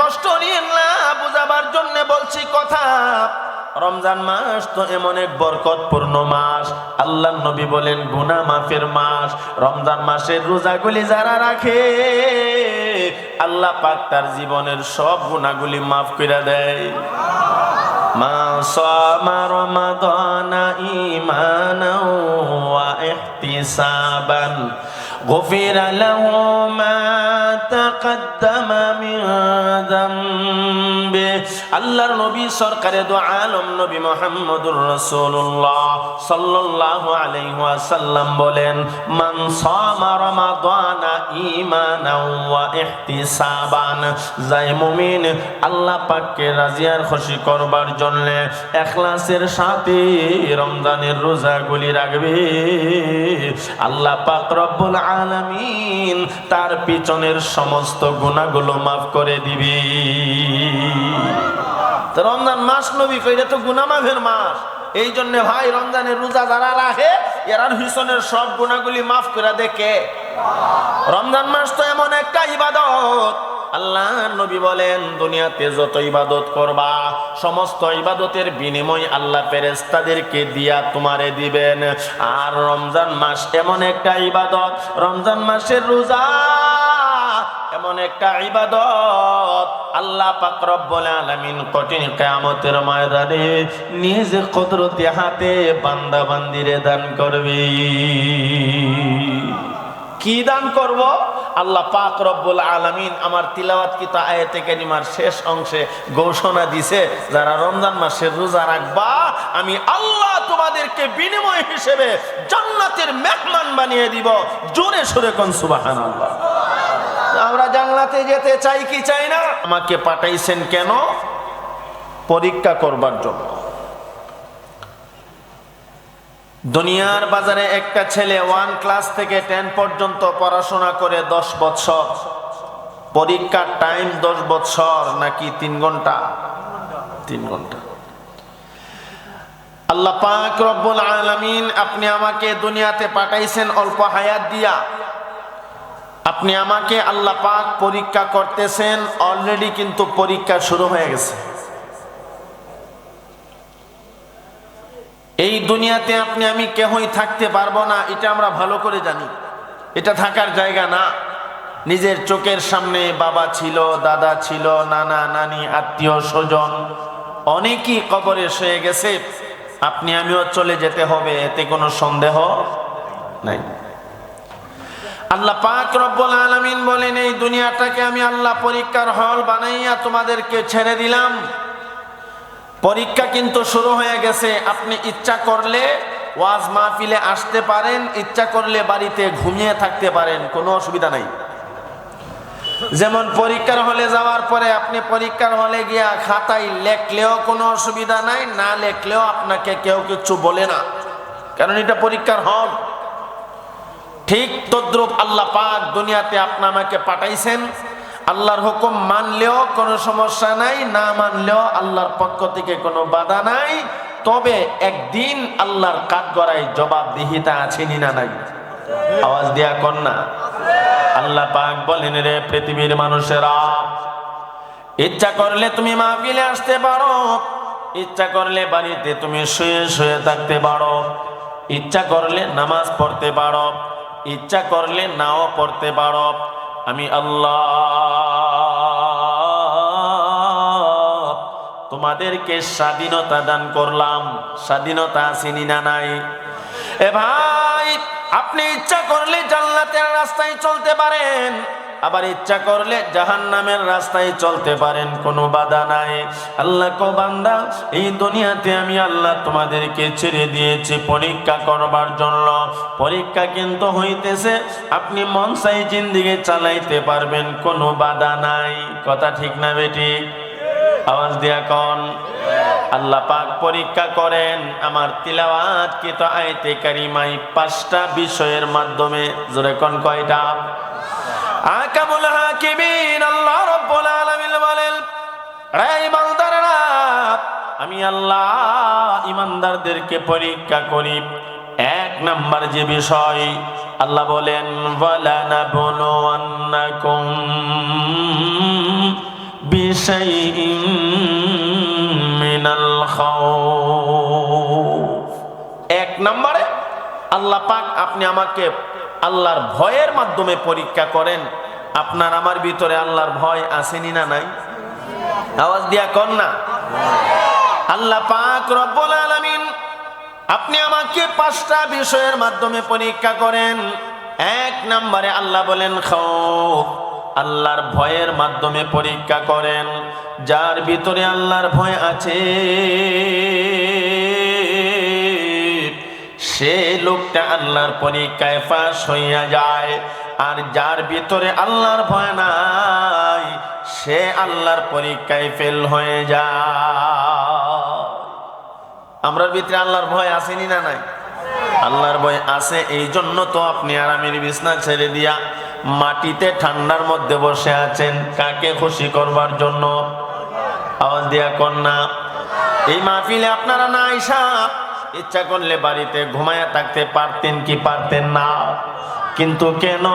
কষ্ট নিয়েন না বুঝাবার জন্য বলছি কথা, রমজান মাস তো এমন এক বরকতপূর্ণ মাস। আল্লাহ নবী বলেন গুনা মাফের মাস। রমজান মাসের রোজাগুলি যারা রাখে, আল্লাহ পাক তার জীবনের সব গুণাগুলি মাফ করে দেয়। মা সামা রমাদানা ঈমানাও غفر له ما تقدم من ذنبه আল্লাহর নবী সরকারে দো আলম নবী মোহাম্মদুর রাসূলুল্লাহ সাল্লাল্লাহু আলাইহি ওয়াসাল্লাম বলেন মান সামা রমাদানা ঈমানাও ওয়া ইহতিসাবান যাই মুমিন আল্লাহ পাককে রাজি আর খুশি করবার জন্য ইখলাসের সাথে রমজানের রোজাগুলি রাখবে আল্লাহ পাক রব্বুল আলামিন তার পিছনের সমস্ত গুণাগুলো মাফ করে দিবি। রমজান মাস নবী কইরা তো গুনা মাফের মাস। এই জন্য ভাই, রমজানের রোজা যারা রাখে, এরার হিসনের সব গুণাগুলি মাফ করে দেখে রমজান মাস তো এমন একটা ইবাদত আল্লাহ নবী বলেন, দুনিয়াতে যত ইবাদত করবা, সমস্ত ইবাদতের বিনিময় আল্লাহ ফেরেস্তাদেরকে দিয়া তোমারে দিবেন। আর রমজান মাস এমন একটা ইবাদত, রমজান মাসের রোজা এমন একটা ইবাদত, আল্লাহ পাক রব্বুল আলামিন কঠিন কিয়ামতের ময়দানে নিজ কুদরতি হাতে বান্দা বান্দিরে দান করবে। কি দান করব? আল্লাহ পাক রব্বুল আলামিন আমার তিলাওয়াত কিতা আয়াতে কারিমার শেষ অংশে ঘোষণা দিছে, যারা রমজান মাসের রোজা রাখবা, আমি আল্লাহ তোমাদেরকে বিনিময় হিসেবে জান্নাতের মেহমান বানিয়ে দিব। জোরে সোরে কোন সুবহানাল্লাহ। আমরা জান্নাতে যেতে চাই কি চাই না? আমাকে পাঠাইছেন কেন? পরীক্ষা করবার জন্য। দুনিয়ার বাজারে একটা ছেলে ওয়ান ক্লাস থেকে টেন পর্যন্ত পড়াশোনা করে দশ বছর পরীক্ষার টাইম দশ বছর নাকি তিন ঘণ্টা? তিন ঘণ্টা। আল্লাহ পাক রব্বুল আলামিন আপনি আমাকে দুনিয়াতে পাঠাইছেন অল্প হায়াত দিয়া। আপনি আমাকে আল্লাহ পাক পরীক্ষা করতেছেন অলরেডি কিন্তু পরীক্ষা শুরু হয়ে গেছে। এই দুনিয়াতে আপনি, আমি কেহই থাকতে পারব না, এটা আমরা ভালো করে জানি। এটা থাকার জায়গা না। নিজের চোখের সামনে বাবা ছিল, দাদা ছিল, নানা, নানি, আত্মীয়, স্বজন, অনেকই কবরে শুয়ে গেছে। আপনি, আমিও চলে যেতে হবে, এতে কোনো সন্দেহ নাই। আল্লাহ পাক রব্বুল আলামিন বলেন, এই দুনিয়াটাকে আমি আল্লাহ পরীক্ষার হল বানাইয়া তোমাদেরকে ছেড়ে দিলাম। পরীক্ষা কিন্তু শুরু হয়ে গেছে। আপনি ইচ্ছা করলে ওয়াজ মাহফিলে আসতে পারেন, ইচ্ছা করলে বাড়িতে ঘুমিয়ে থাকতে পারেন, কোনো অসুবিধা নাই। যেমন পরীক্ষার হলে যাওয়ার পরে আপনি পরীক্ষার হলে গিয়া খাতায় লেখলেও কোনো অসুবিধা নাই, না লেখলেও আপনাকে কেউ কিছু বলে না। কারণ এটা পরীক্ষার হল। ঠিক তদ্রুপ আল্লাহ পাক দুনিয়াতে আপনা আমাকে পাঠাইছেন। আল্লাহর হুকুম মানলেও কোনো সমস্যা নাই, না মানলেও আল্লাহর পক্ষ থেকে কোনো বাধা নাই। তবে একদিন আল্লাহর কাঠগড়ায় জবাবদিহিতা আছে না নাই? আওয়াজ দেয়া কর না। আল্লাহ পাক বলেন, রে পৃথিবীর মানুষেরা, ইচ্ছা করলে তুমি মাহফিলে আসতে পারো, ইচ্ছা করলে বাড়িতে তুমি শুয়ে শুয়ে থাকতে পারো, ইচ্ছা করলে নামাজ পড়তে পারো, ইচ্ছা করলে নাও পড়তে পারো। আমি আল্লাহ তোমাদেরকে স্বাধীনতা দান করলাম। স্বাধীনতা আসেনি না নাই? এ ভাই, আপনি ইচ্ছা করলে জান্নাতের রাস্তায় চলতে পারেন, আবার ইচ্ছা করলে জাহান নামের রাস্তায় চলতে পারেন, কোনো বাধা নাই। আল্লাহ কো বান্দা, এই দুনিয়াতে আমি আল্লাহ তোমাদেরকে ছেড়ে দিয়েছি পরীক্ষা করবার জন্য। পরীক্ষা কিন্তু হইতেছে, আপনি মন চাই জিন্দিগি চালাইতে পারবেন, কোনো বাধা নাই। কথা ঠিক না বেটি? আওয়াজ দিয়া কন, আল্লাহ পাক পরীক্ষা করেন, আমার তিলাওয়াত কি তো আয়তে কারিমাই পাঁচটা বিষয়ের মাধ্যমে, জোরে কোন কয়টা? আকামুল হাকিমিন, আল্লাহ রাব্বুল আলামিন বলেন রে ইমানদাররা, আমি আল্লাহ ইমানদারদেরকে পরীক্ষা করি। এক নাম্বার যে বিষয়, আল্লাহ বলেন ওয়ালা নাবলুওয়ান্নাকুম বি شيء من الخوف এক নম্বরে আল্লাহ পাক আপনি আমাকে আল্লাহর ভয়ের মাধ্যমে পরীক্ষা করেন আপনার আমার ভিতরে আল্লাহর ভয় আসেনি না নাই আওয়াজ দিয়া কর না আল্লাহ পাক রব্বুল আলামিন আপনি আমাকে পাঁচটা বিষয়ের মাধ্যমে পরীক্ষা করেন এক নম্বরে আল্লাহ বলেন খাও আল্লাহর ভয়ের মাধ্যমে পরীক্ষা করেন, যার ভিতরে আল্লাহর ভয় আছে। সে লোকটা আল্লাহর পরীক্ষায় ফাঁস হইয়া যায়, আর যার ভিতরে আল্লাহর ভয় নাই, সে আল্লাহর পরীক্ষায় ফেল হয়ে যায়। আমরার ভিতরে আল্লাহর ভয় আসেনি না নাই? আল্লাহর ভয় আছে এই জন্য তো আপনি আর আরামের বিছনা ছেড়ে দিয়া মাটিতে ঠান্ডার মধ্যে বসে আছেন, কাকে খুশি করবার জন্য? আওয়াজ দিয়া কন্যা, এই মাহফিলে আপনারা না আইসা, ইচ্ছা করলে বাড়িতে ঘুমায়া থাকতে পারতেন কি পারতেন না? কিন্তু কেন?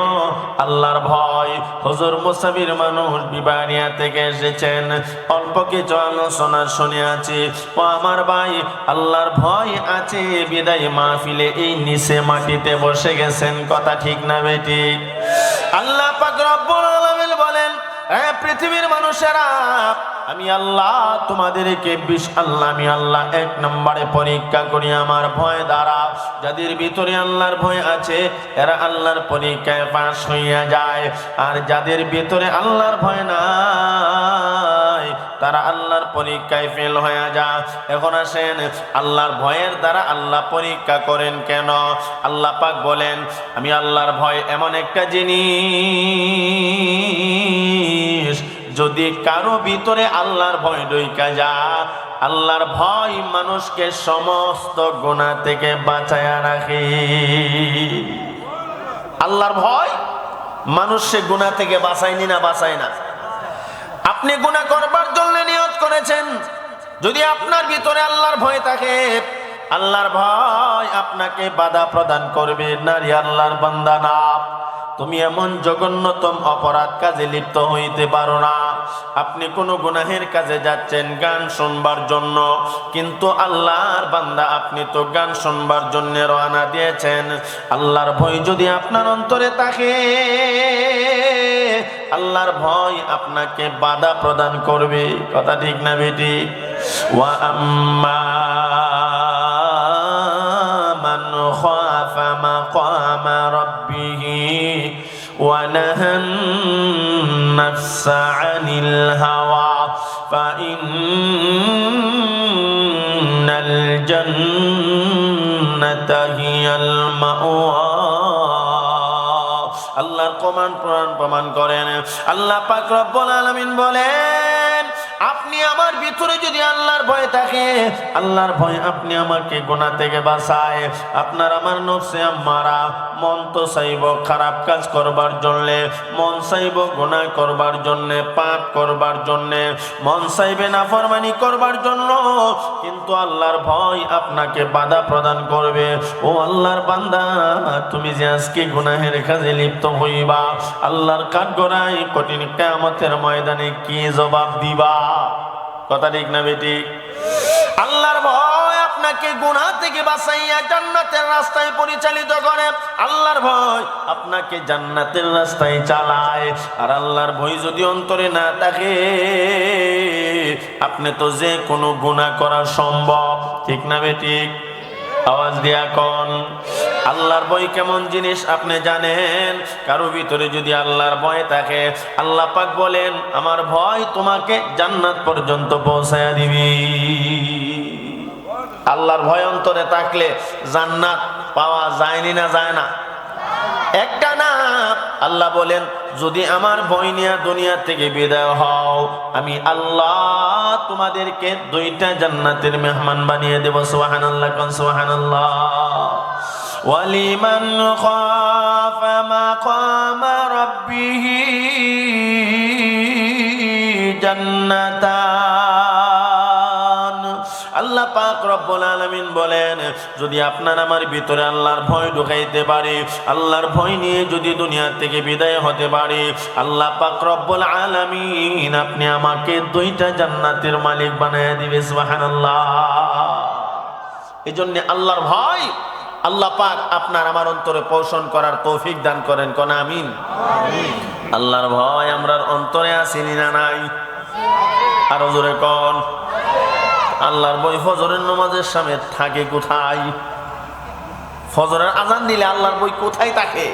আল্লাহর ভয়, হজুর মুসাফির মানুষ বিবানিয়া থেকে এসেছেন। অল্প কিছু আলোচনা শুনে আছি, ও আমার ভাই, আল্লাহর ভয় আছে, বিদায় মাহফিলে এই নিচে মাটিতে বসে গেছেন। কথা ঠিক না বেটি আল্লাহ পাক রব্বুল আলামিন বলেন হ্যাঁ পৃথিবীর মানুষেরা আমি আল্লাহ তোমাদেরকে বিশ আল্লাহ, আমি আল্লাহ এক নম্বরে পরীক্ষা করি, আমার ভয় দ্বারা। যাদের ভিতরে আল্লাহর ভয় আছে, এরা আল্লাহর পরীক্ষায় পাশ হইয়া যায়। আর যাদের ভিতরে আল্লাহর ভয় নাই, তারা আল্লাহর পরীক্ষায় ফেল হয়ে যা এখন আসেন, আল্লাহর ভয়ের দ্বারা আল্লাহ পরীক্ষা করেন কেন? আল্লাহ পাক বলেন, আমি আল্লাহর ভয় এমন একটা জিনিস যদি কারও ভিতরে আল্লাহর ভয় ডইকা যা আল্লাহর ভয় মানুষকে সমস্ত গোনা থেকে বাঁচায়া রাখে। আল্লাহর ভয় মানুষকে গুণা থেকে বাঁচায়নি না বাঁচায় না। আপনি গুণা করবার জন্য নিয়ত করেছেন। যদি আপনার ভিতরে আল্লাহর ভয় থাকে, আল্লাহর ভয় আপনাকে বাধা প্রদান করবে। নারী আল্লাহর বান্দা না। তুমি এমন জঘন্যতম অপরাধ কাজে লিপ্ত হইতে পারো না। আপনি কোনো গুনাহের কাজে যাচ্ছেন গান শুনবার জন্য, কিন্তু আল্লাহর বান্দা আপনি তো গান শুনবার জন্য রওনা দিয়েছেন। আল্লাহর ভয় যদি আপনার অন্তরে থাকে, আল্লাহর ভয় আপনাকে বাধা প্রদান করবে। কথা ঠিক না বেটি? ওয়া আম্মা খাফা মাকামা রাব্বিহি ওয়া নাহান নাফসা আনিল হাওয়া ফাইন্নাল জান্নাতা হিয়াল মাওয়া আল্লাহর প্রমাণ প্রমাণ করেন। আল্লাহ পাক রব্বুল আলামিন বলেন ভয় থাকে। আল্লাহর ভয় আপনি আমাকে গোনা থেকে বাঁচায়। আপনার আমার নফসে আমারা মন তো চাইব খারাপ কাজ করবার জন্য, মন চাইব গোনা করবার জন্য, পাপ করবার জন্য, মন চাইবে না ফরমানি করবার জন্য। কিন্তু আল্লাহর ভয় আপনাকে বাধা প্রদান করবে। ও আল্লাহর বান্দা, তুমি যে আজকে গুনাহের কাজে লিপ্ত হইবা, আল্লাহর কাঠগড়াই কঠিন কেয়ামতের ময়দানে কি জবাব দিবা? কথা ঠিক না বেটি? আল্লাহর ভয় আপনাকে গুনাহ থেকে বাঁচাইয়া জান্নাতের রাস্তায় পরিচালিত করে। আল্লাহর ভয় আপনাকে জান্নাতের রাস্তায় চালায়। আর আল্লাহর ভয় যদি অন্তরে না থাকে, আপনি তো যে কোনো গুনাহ করা সম্ভব। ঠিক না বেঠিক আওয়াজ দিয়া কন, আল্লাহর বই কেমন জিনিস আপনি জানেন? কারও ভিতরে যদি আল্লাহর ভয় থাকে, আল্লাহ পাক বলেন, আমার ভয় তোমাকে জান্নাত পর্যন্ত পৌঁছায়া দিবি। আল্লাহর ভয় অন্তরে থাকলে জান্নাত পাওয়া যায়নি না যায় না? একটা না। আল্লাহ বলেন, যদি আমার বইনিয়া নিয়ে দুনিয়া থেকে বিদায় হও, আমি আল্লাহ তোমাদেরকে দুইটা জান্নাতের মেহমান বানিয়ে দেব। সোহান আল্লাহ কন সোহান আল্লাহ রব্বুল আলামিন বলেন, যদি আপনার আমার ভিতরে আল্লাহর ভয় ঢুকাইতে পারে, আল্লাহর ভয় নিয়ে যদি দুনিয়া থেকে বিদায় হতে পারে, আল্লাহ পাক রব্বুল আপনি আমাকে দুইটা জান্নাতের মালিক বানায় দিবে এই জন্য আল্লাহর ভয়, আল্লাহ পাক আপনার আমার অন্তরে পোষণ করার তৌফিক দান করেন, কোন আমিন? আল্লাহর ভয় আমরার অন্তরে আসেনি না নাই? আরও জোরে কন? আল্লাহর বই ফজরের নমাজের সামনে থাকে কোথায়? ফজরের আজান দিলে আল্লাহর বই কোথায় থাকে?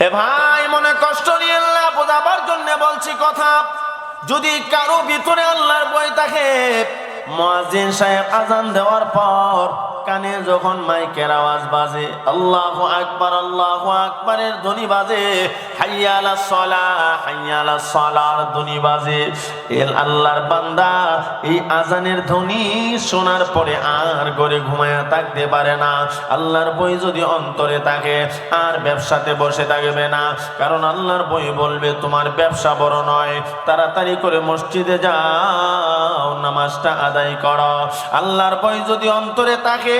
এ ভাই, মনে কষ্ট নিয়ে আল্লাহ বোঝাবার জন্য বলছি কথা। যদি কারও ভিতরে আল্লাহর বই থাকে মুয়াজ্জিন সাহেব আজান দেওয়ার পর কানে যখন মাইকের আওয়াজ বাজে, আল্লাহ আকবার, আল্লাহ আকবারের ধ্বনি বাজে, হাইয়া আলাস সালাহ হাইয়া আলাস সালার ধ্বনি বাজে। এল আল্লাহর বান্দা এই আজানের ধ্বনি শোনার পরে আর ঘরে ঘুমায়া থাকতে পারে না। আল্লাহর বই যদি অন্তরে থাকে, আর ব্যবসাতে বসে থাকবে না। কারণ আল্লাহর বই বলবে, তোমার ব্যবসা বড় নয়, তাড়াতাড়ি করে মসজিদে যাও, নামাজটা আদায় করো। আল্লাহর বই যদি অন্তরে থাকে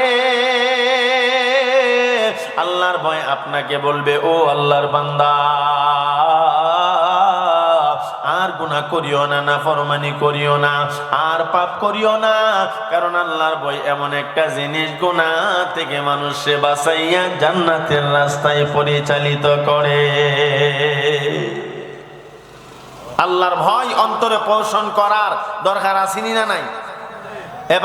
আল্লাহর ভয় আপনাকে বলবে, ও আল্লাহর বান্দা, আর গুনাহ করিও না না ফরমানি করিও না, আর পাপ করিও না। কারণ আল্লাহর বই এমন একটা জিনিস, গুনাহ থেকে মানুষে বাঁচাইয়া জান্নাতের রাস্তায় পরিচালিত করে। আল্লাহর ভয় অন্তরে পোষণ করার দরকার আসেনি না নাই? এ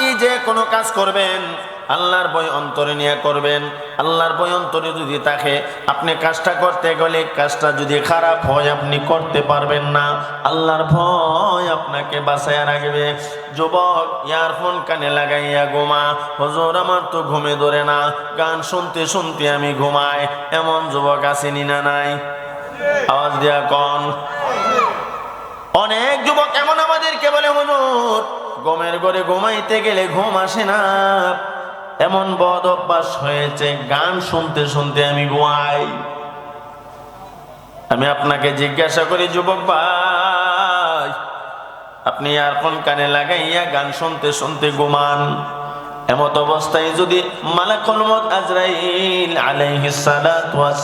ভাই যে কোনো কাজ করবেন, আল্লাহর ভয় অন্তরে নিয়ে করবেন, আল্লাহর ভয় অন্তরে যদি থাকে, আপনি কাজটা করতে গেলে কাজটা যদি খারাপ হয়, আপনি করতে পারবেন না। আল্লাহর ভয় আপনাকে বাঁচায় রাখবে। যুবক, ইয়ারফোন কানে লাগাইয়া ঘুমা। হজর, আমার তো ঘুমে ধরে না। গান শুনতে শুনতে আমি ঘুমাই। এমন যুবক আসেনি না নাই? আওয়াজ দেয়া কন। অনেক যুবক এমন আমাদেরকে বলে, হুজুর গমের ঘরে ঘুমাইতে গেলে ঘুম আসে না। এমন বদ অভ্যাস হয়েছে, গান শুনতে শুনতে আমি ঘুমাই আমি আপনাকে জিজ্ঞাসা করি, যুবক ভাই, আপনি ইয়ারফোন কানে লাগাইয়া গান শুনতে শুনতে ঘুমান? এমত অবস্থায় যদি মালাকুল মত আজরাইল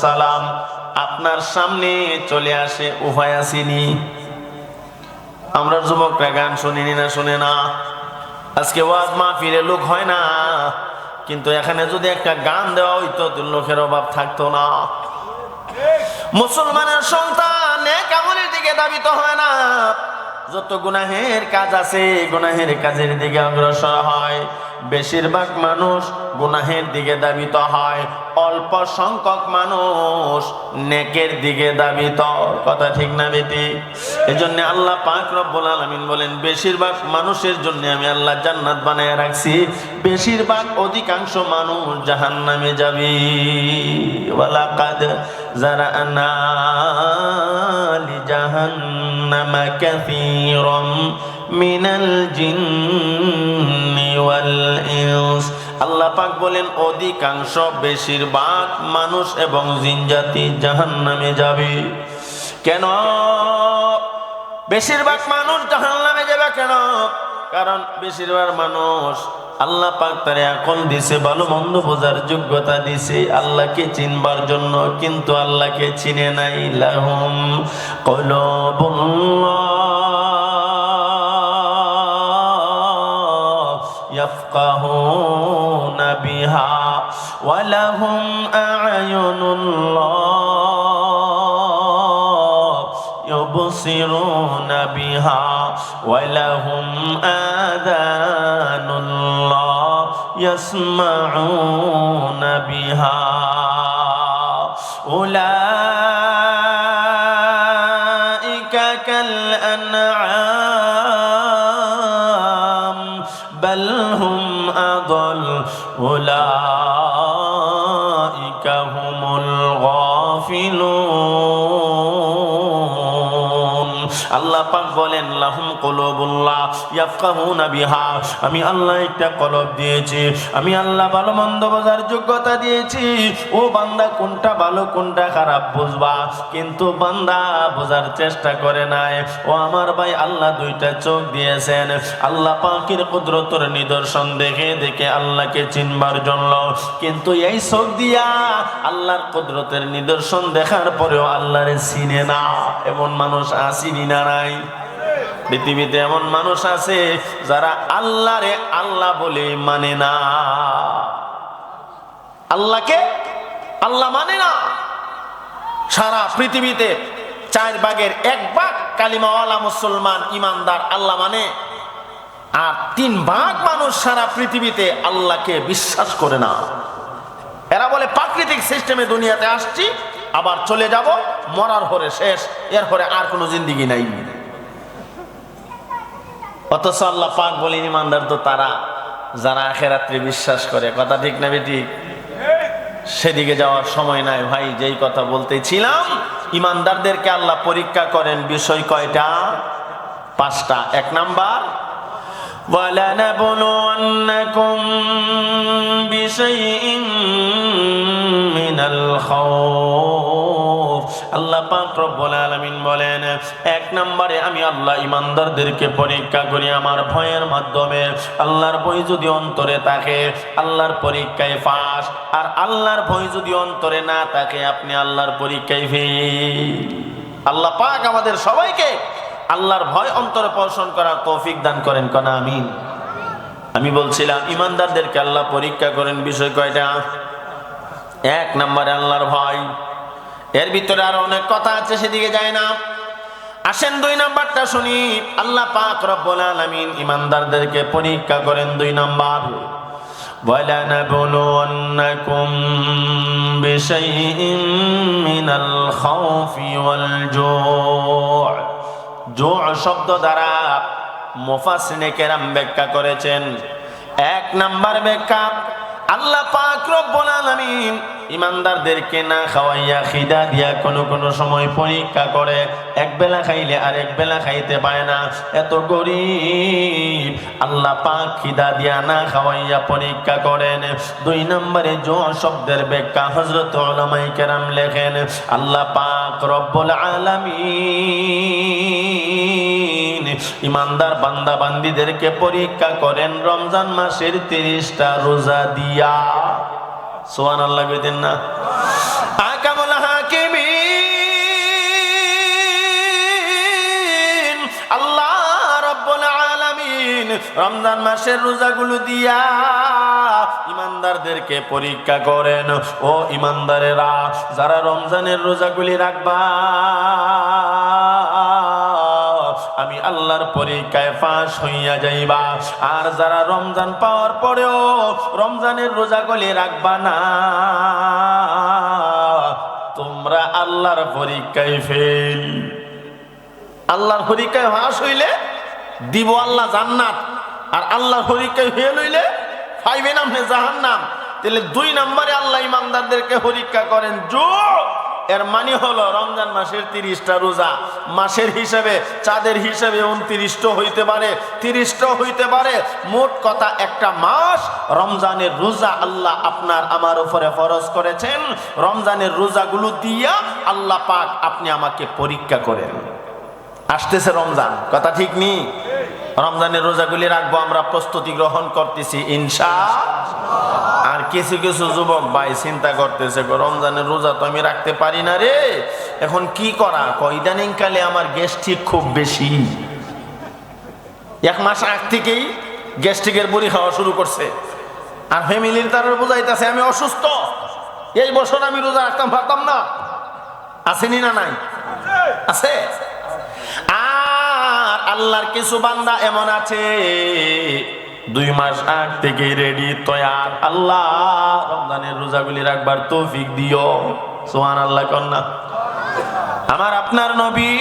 সালাম আপনার সামনে চলে আসে উভয় আসেনি। আমরা যুবকরা গান শুনিনি না, শুনে না। আজকে ওয়াজ মাহফিলে লোক হয় না। কিন্তু এখানে যদি একটা গান দেওয়া হইতো লোকের অভাব থাকতো না। মুসলমানের সন্তান এক দিকে দাবিত হয় না। যত গুনাহের কাজ আছে, গুনাহের কাজের দিকে অগ্রসর হয়। বেশিরভাগ মানুষ গুনাহের দিকে দাবিত হয়, অল্প সংখ্যক মানুষ নেকের দিকে দাবিত। কথা ঠিক না বেটি? এই জন্য আল্লাহ পাক রব্বুল আলামিন বলেন, বেশিরভাগ মানুষের জন্য আমি আল্লাহ জান্নাত বানায় রাখছি, বেশিরভাগ অধিকাংশ মানুষ জাহান্নামে যাবে। ওয়ালাকাদ জারানা লিজাহান্নামা কাসীরাম। জিন্নি ওয়াল ইনস। আল্লাহ পাক বলেন, অধিকাংশ বেশিরভাগ মানুষ এবং জিনজাতি জাহান্নামে যাবে। কেন? বেশিরভাগ মানুষ জাহান্নামে যাবে কেন? কারণ বেশিরভাগ মানুষ আল্লাহ পাক তারে আকল দিছে, ভালো মন্দ বোঝার যোগ্যতা দিছে, আল্লাহকে চিনবার জন্য, কিন্তু আল্লাহকে চিনে নাই। লাহুম কলবুল্লাহ। ولهم أعين الله يبصرون بها ولهم آذان الله يسمعون بها أولئك كالأنعام بل هم أضل أولئك আল্লাহ পাক বলেন, লাহুম কলবুল্লাহ, ইয়াফকাহুনা বিহা। আমি আল্লাহ একটা কলব দিয়েছি। আমি আল্লাহ ভালো মন্দ বোঝার যোগ্যতা দিয়েছি। ও বান্দা কোনটা ভালো, কোনটা খারাপ বুঝবা। কিন্তু বান্দা বোঝার চেষ্টা করে নাই। ও আমার ভাই আল্লাহ দুইটা চোখ দিয়েছেন। আল্লাহ পাকের কুদরতের নিদর্শন দেখে দেখে আল্লাহকে চিনবার জন্য। কিন্তু এই চোখ দিয়া আল্লাহর কুদরতের নিদর্শন দেখার পরেও আল্লাহরে চিনে না। এমন মানুষ আসিনি না নাই। পৃথিবীতে এমন মানুষ আছে যারা আল্লাহরে আল্লাহ বলে মানে না। আল্লাহকে আল্লাহ মানে না। সারা পৃথিবীতে চার ভাগের এক ভাগ কালিমাওয়ালা মুসলমান ইমানদার আল্লাহ মানে। আর তিন ভাগ মানুষ সারা পৃথিবীতে আল্লাহকে বিশ্বাস করে না। এরা বলে, প্রাকৃতিক সিস্টেমে দুনিয়াতে আসছি, আবার চলে যাব, মরার পরে শেষ এর পরে আর কোনো জিন্দিগি নাই। অথচ আল্লাহ পাক বলেন ইমানদার তো তারা যারা আখেরাত্রে বিশ্বাস করে কথা ঠিক না বেটি সেদিকে যাওয়ার সময় নাই ভাই যেই কথা বলতেছিলাম ইমানদারদেরকে আল্লাহ পরীক্ষা করেন বিষয় কয়টা পাঁচটা এক নাম্বার ولنبلونكم بشيء من الخوف আল্লাহ পাক রব্বুল আলামিন বলেন, এক নম্বরে আমি আল্লাহ ইমানদারদেরকে পরীক্ষা করি আমার ভয়ের মাধ্যমে। আল্লাহর ভয় যদি অন্তরে থাকে, আল্লাহর পরীক্ষায় ফাঁস। আর আল্লাহর ভয় যদি অন্তরে না থাকে, আপনি আল্লাহর পরীক্ষায় ফেল আল্লাহ পাক আমাদের সবাইকে আল্লাহর ভয় অন্তরে পোষণ করার তৌফিক দান করেন, কনা আমিন। আমি বলছিলাম ইমানদারদেরকে আল্লাহ পরীক্ষা করেন, বিষয় কয়টা? এক নম্বরে আল্লাহর ভয়। এর ভিতরে আরো অনেক কথা আছে সেদিকে যায় না আসেন দুই নাম্বারটা শুনি আল্লাহ পাক রব্বুল আলামিন ইমানদারদেরকে পরীক্ষা করেন দুই নাম্বার ولنبلونكم بشيء من الخوف والجوع জোর শব্দ দ্বারা মুফাসসিনে কেরাম ব্যাখ্যা করেছেন এক নাম্বার ব্যাখ্যা আল্লাহ পাক রব্বুল আলামিন ইমানদারদেরকে না খাওয়াইয়া খিদা দিয়া কোনো কোনো সময় পরীক্ষা করে। এক বেলা খাইলে আর এক বেলা খাইতে পায় না। এত গরিব। আল্লাহ পাক খিদা দিয়া না খাওয়াইয়া পরীক্ষা করেন। দুই নম্বরে জো শব্দের ব্যাখ্যা হজরত ওলামাই কেরাম লেখেন, আল্লাহ পাক রব্বুল আলামিন ইমানদার বান্দা বান্দিদেরকে পরীক্ষা করেন, রমজান মাসের তিরিশটা রোজা দিয়া। সোয়ান আল্লাহ কইতেন না রমজান মাসের রোজাগুলো দিয়া ইমানদারদেরকে পরীক্ষা করেন। ও ইমানদারেরা, যারা রমজানের রোজাগুলি রাখবা আমি আল্লাহর পরীক্ষায় ফাঁস হইয়া যাইবা। আর যারা রমজান পাওয়ার পরেও রমজানের রোজা রোজাগুলি রাখবা না, তোমরা আল্লাহর পরীক্ষায় ফেল আল্লাহর পরীক্ষায় ফাঁস হইলে দিব আল্লাহ জান্নাত, আর আল্লাহর পরীক্ষায় ফেল হইলে পাইবেন আপনি জাহান্নাম। তাহলে দুই নম্বরে আল্লাহ ইমানদারদেরকে পরীক্ষা করেন জো এর মানে হলো রমজান মাসের তিরিশটা রোজা। মাসের হিসাবে, চাঁদের হিসাবে উনত্রিশটা হইতে পারে, তিরিশটা হইতে পারে। মোট কথা একটা মাস রমজানের রোজা আল্লাহ আপনার আমার উপরে ফরজ করেছেন। রমজানের রোজাগুলো দিয়া আল্লাহ পাক আপনি আমাকে পরীক্ষা করেন। আসতেছে রমজান, কথা ঠিক নি? রমজানের রোজাগুলি রাখব, আমরা প্রস্তুতি গ্রহণ করতেছি, ইনশা কিছু কিছু যুবক ভাই চিন্তা করতেছে রমজানের রোজা তো আমি রাখতে পারি না রে। এখন কি করা? ইদানিং কালে আমার গ্যাস্ট্রিক খুব বেশি। এক মাস আগ থেকেই গ্যাস্ট্রিকের বড়ি খাওয়া শুরু করছে। আর ফ্যামিলির তারা বোঝাইতেছে, আমি অসুস্থ। এই বছর আমি রোজা রাখতাম, পারতাম না। আসেনি না নাই? আছে? আর আল্লাহর কিছু বান্দা এমন আছে দুই মাস আগ থেকে রেডি তৈয়ার। আল্লাহ, রমজানের রোজাগুলি রাখবার তৌফিক দিও। সোহান আল্লাহ কন্যা। আমার আপনার নবী,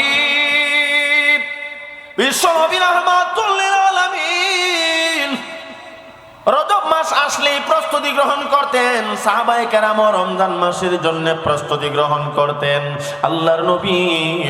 বিশ্ব নবীর রহমাতুল্লিল রজব মাস আসলেই প্রস্তুতি গ্রহণ করতেন। সাহাবাই কেরাম রমজান মাসের জন্য প্রস্তুতি গ্রহণ করতেন। আল্লাহর নবী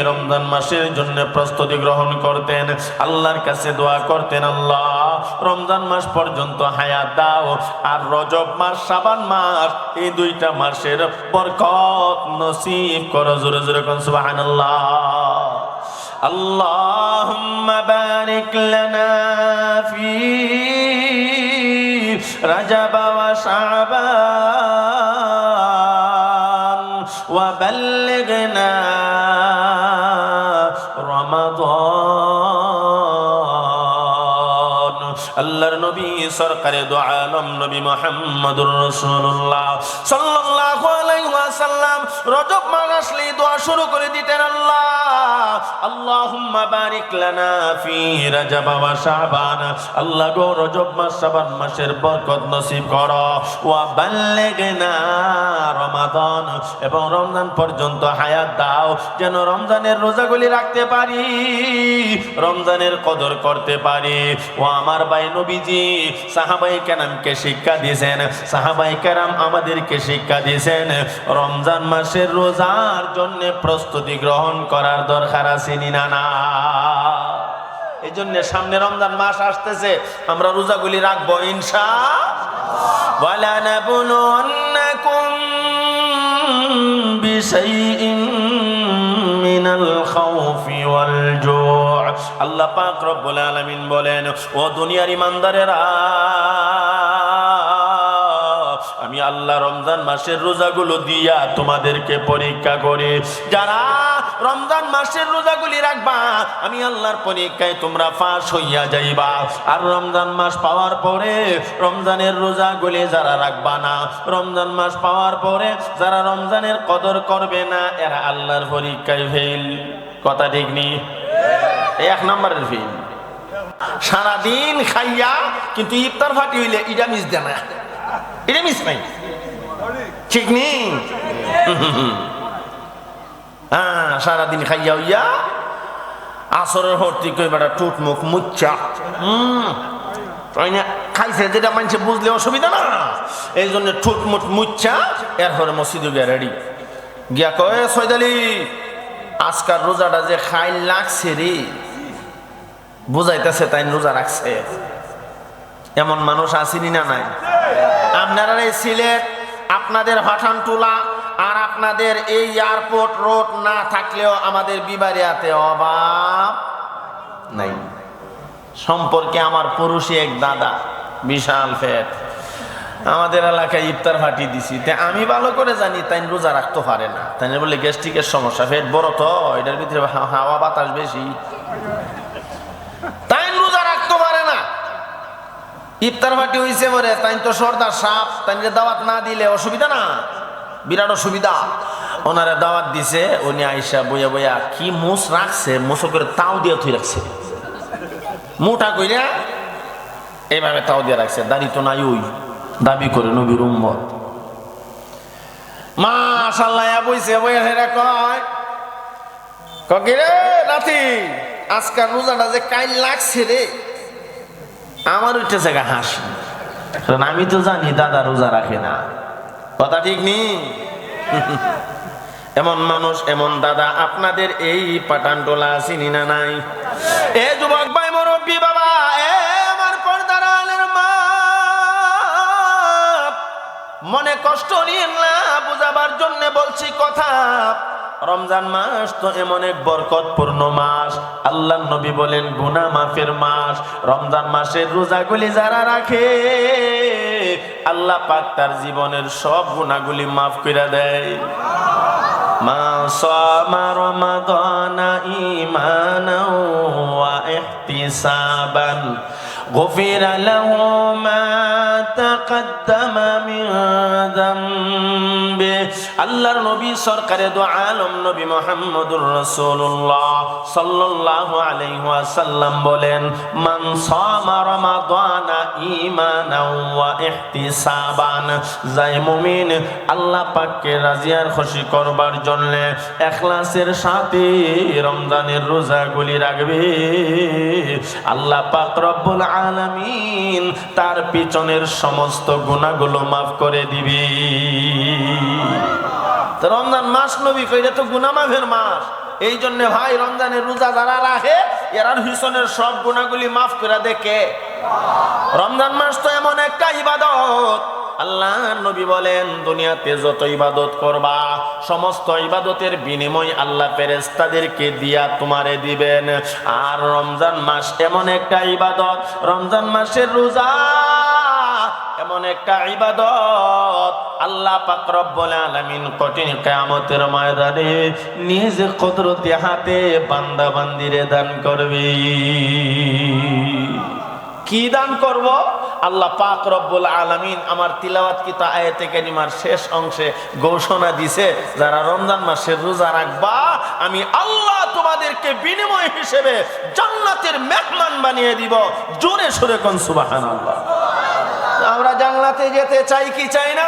রমজান মাসের জন্য প্রস্তুতি গ্রহণ করতেন। আল্লাহর কাছে দোয়া করতেন, আল্লাহ, রমজান মাস পর্যন্ত হায়াত দাও। আর রজব মাস, সাবান মাস, এই দুইটা মাসের বরকত নসিব করো। জোরে জোরে কোন সুবহানাল্লাহ। আল্লাহুম্মা বারিক লানা ফি رجب وشعبان وبلغنا رمضان আল্লাহর নবী সরকারে দো আলম নবী মোহাম্মদুর রাসূলুল্লাহ সাল্লাল্লাহু আলাইহি ওয়াসাল্লাম রজব মাস আসলেই দোয়া শুরু করে দিতেন আল্লাহ। আল্লাহুম্মা বারিক লানা ফি রাজাব ওয়া শাবান। আল্লাহ গো রজব মাস, শাবান মাসের বরকত নসিব করো। ওয়া বাল্লিগনা রমাদান। এবং রমজান পর্যন্ত হায়াত দাও, যেন রমজানের রোজাগুলি রাখতে পারি, রমজানের কদর করতে পারি। ও আমার ভাই নবীজি সাহাবাই কেরামকে শিক্ষা দিয়েছেন। সাহাবাই কেরাম আমাদেরকে শিক্ষা দিয়েছেন, রমজান মাসের রোজার জন্য প্রস্তুতি গ্রহণ করার দরকার আছে নি না না এই জন্য সামনে রমজান মাস আসতেছে আমরা রোজাগুলি রাখবো ইনশা ولنبلونكم بشيء من الخوف والجوع আল্লাহ পাক রব্বুল আলামিন বলেন ও দুনিয়ার ইমানদারেরা আমি আল্লাহ রমজান মাসের রোজাগুলো দিয়া তোমাদেরকে পরীক্ষা করে। যারা রমজান মাসের রোজাগুলি রাখবা, আমি আল্লাহর পরীক্ষায় তোমরা ফাঁস হইয়া যাইবা। আর রমজান মাস পাওয়ার পরে রমজানের রোজাগুলি যারা রাখবা না, রমজান মাস পাওয়ার পরে যারা রমজানের কদর করবে না, এরা আল্লাহর পরীক্ষায় ফেল কথা ঠিক নি? এক নম্বরের ফেল সারাদিন খাইয়া কিন্তু ইফতার ফাটি হইলে ইটা মিস দেয় না। এটা মিস নাই। ঠিক নেই হ্যাঁ সারাদিন খাইয়া হইয়া আসরের হর্তি কই বেটা টুট মুখ মুচ্চা তাই খাইছে যেটা মানছে বুঝলে অসুবিধা না এই জন্য ঠুট মুট মুচ্চা এরপরে মসজিদে গিয়া রেডি গিয়া কয়ে সৈদালি আজকার রোজাটা যে খাই লাগছে রে বুঝাইতেছে তাই রোজা রাখছে এমন মানুষ আসেনি না নাই আপনারা এই সিলেট আপনাদের হাঠানটুলা আর আপনাদের এই এয়ারপোর্ট রোড না থাকলেও আমাদের বিবারিয়াতে অভাব নাই। সম্পর্কে আমার পুরুষই এক দাদা, বিশাল ফেট। আমাদের এলাকায় ইফতার ফাটি দিছি। তে আমি ভালো করে জানি, তাই রোজা রাখতে পারে না। তাই বলে গ্যাস্ট্রিকের সমস্যা। ফেট বড় তো, এটার ভিতরে হাওয়া বাতাস বেশি তাই রোজা রাখতে পারে না ইফতার পার্টি হইছে বলে তাই তো সর্দার সাপ তাই দাওয়াত না দিলে অসুবিধা না। বিরাট অসুবিধা। ওনারে দাওয়াত দিছে, উনি আইসা বইয়া বইয়া, কি মুস রাখছে মুসো করে তাও দিয়ে থুই রাখছে? মোটা কইরা এইভাবে তাও দিয়ে রাখছে। দাড়ি তো নাই ওই, দাবি করে নবীর উম্মত। মাশাল্লাহ বইছে বইয়া হেরা কয়, ককি রে নাতি আজকাল রোজাটা যে কাইল লাগছে রে। আমার উঠে জায়গা হাসি। কারণ আমি তো জানি দাদা রোজা রাখে না। কথা ঠিক নেই এমন মানুষ, এমন দাদা আপনাদের এই পাটানটোলা চিনি না নাই? এ যুবক ভাই, মুরব্বী বাবা, এ আমার পর্দার আলের মা। মনে কষ্ট নিয়েন না, বুঝাবার জন্য বলছি কথা। রমজান মাস তো এমন এক বরকতপূর্ণ মাস। আল্লাহ নবী বলেন, গুনা মাফের মাস। রমজান মাসের রোজাগুলি যারা রাখে, আল্লাহ পাক তার জীবনের সব গুণাগুলি মাফ করে দেয়। মা সামা রমাদান ঈমানাও মা تقدم من ذنبه আল্লাহর নবী সরকারে দো আলম নবী মোহাম্মদুর রাসূলুল্লাহ সাল্লাল্লাহু আলাইহি ওয়াসাল্লাম বলেন মান সামা রমাদানা ঈমানাও ওয়া ইহতিসাবান যাই মুমিন আল্লাহ পাককে রাজি আর খুশি করবার জন্য এখলাসের সাথে রমজানের রোজাগুলি রাখবে আল্লাহ পাক রব্বুল আলামিন তার পিছনের সমস্ত গুণাগুলো মাফ করে দিবি। রমজান মাস নবী কইলে তো গুনা মাফের মাস। এই জন্য ভাই, রমজানের রোজা যারা রাখে এরার হিসনের সব গুণাগুলি মাফ করে দেখে রমজান মাস তো এমন একটা ইবাদত। আল্লাহ নবী বলেন, দুনিয়াতে যত ইবাদত করবা, সমস্ত ইবাদতের বিনিময় আল্লাহ ফেরেস্তাদেরকে দিয়া তোমারে দিবেন। আর রমজান মাস এমন একটা ইবাদত, রমজান মাসের রোজা একটা ইবাদত। আল্লাহ পাক রব্বুল আলামিন কঠিন কিয়ামতের ময়দানে নিজ কুদরতি হাতে বান্দা বান্দিরে দান করবে। কি দান করব? আল্লাহ পাক রব্বুল আলামিন আমার তিলাওয়াত কিতা আয়াতে কারিমার শেষ অংশে ঘোষণা দিছে, যারা রমজান মাসের রোজা রাখবা, আমি আল্লাহ তোমাদেরকে বিনিময় হিসেবে জান্নাতের মেহমান বানিয়ে দিব। জোরে সোরে কোন সুবহানাল্লাহ। আমরা জান্নাতে যেতে চাই কি চাই না?